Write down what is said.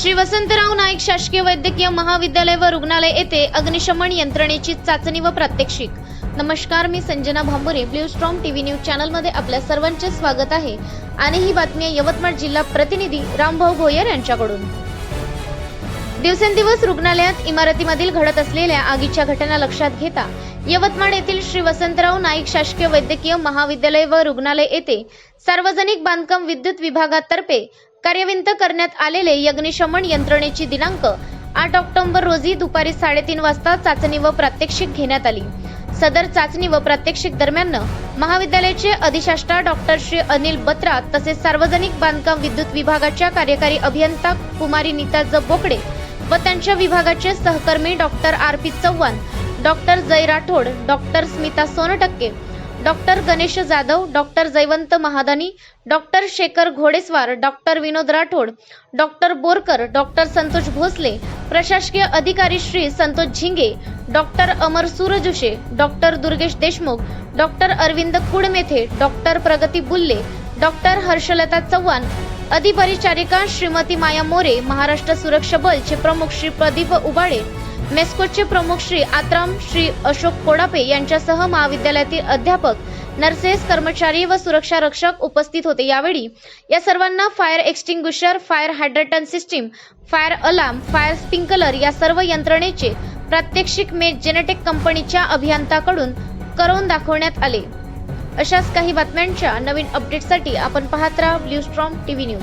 श्री वसंतराव नाईक शासकीय वैद्यकीय महाविद्यालय व रुग्णालय येथे अग्निशमन यंत्रणेची चाचणी व प्रात्यक्षिक. नमस्कार मी Sanjana Bhambure Blue Storm TV news चॅनलमध्ये आपल्या सर्वांचे स्वागत आहे. आणि ही बातमी यवतमाळ जिल्हा प्रतिनिधी रामभाऊ भोयर यांच्याकडून. दिवसेंदिवस रुग्णालयात इमारतीमधील घडत असलेल्या आगीच्या घटना लक्षात घेता यवतमाळ येथील श्री वसंतराव नाईक शासकीय वैद्यकीय महाविद्यालय व रुग्णालय येथे सार्वजनिक बांधकाम विद्युत विभागातर्फे कार्यविंत करण्यात आलेले अग्निशमन यंत्रणेची दिनांक आठ ऑक्टोबर रोजी दुपारी साडेतीन वाजता चाचणी व प्रात्यक्षिक घेण्यात आली. सदर चाचणी व प्रात्यक्षिक दरम्यान महाविद्यालयाचे अधिशास्त्रा डॉक्टर श्री अनिल बत्रा तसेच सार्वजनिक बांधकाम विद्युत विभागाच्या कार्यकारी अभियंता कुमारी नीता ज बोकडे व त्यांच्या विभागाचे सहकर्मी doctor R P Chavan doctor Jay Rathod doctor Smita Sontakke doctor Ganesh Jadhav doctor Jaywant Mahadani doctor Shekhar Ghodeswar doctor Vinod Rathod doctor Borkar doctor Santosh Bhosale प्रशासकीय अधिकारी Shri Santosh Zinge doctor Amar Surjushe doctor Durgesh Deshmukh doctor Arvind Kudmethe doctor Pragati Bulle doctor Harshalata Chavan अधिपरिचारिका Shrimati Maya More Maharashtra सुरक्षा बलचे प्रमुख श्री प्रदीप उबाळे मेस्कोचे प्रमुख श्री आत्राम श्री अशोक कोडापे यांच्यासह महाविद्यालयातील अध्यापक nurses कर्मचारी व सुरक्षा रक्षक उपस्थित होते. यावेळी या सर्वांना fire extinguisher fire hydrant system fire alarm fire sprinkler या सर्व यंत्रणेचे प्रात्यक्षिक मेज जेनेटिक कंपनीच्या अभियंताकडून करून दाखवण्यात आले. अशाच काही बातम्यांच्या नवीन अपडेटसाठी आपण पाहत राहा ब्ल्यू स्ट्रॉम टीव्ही न्यूज.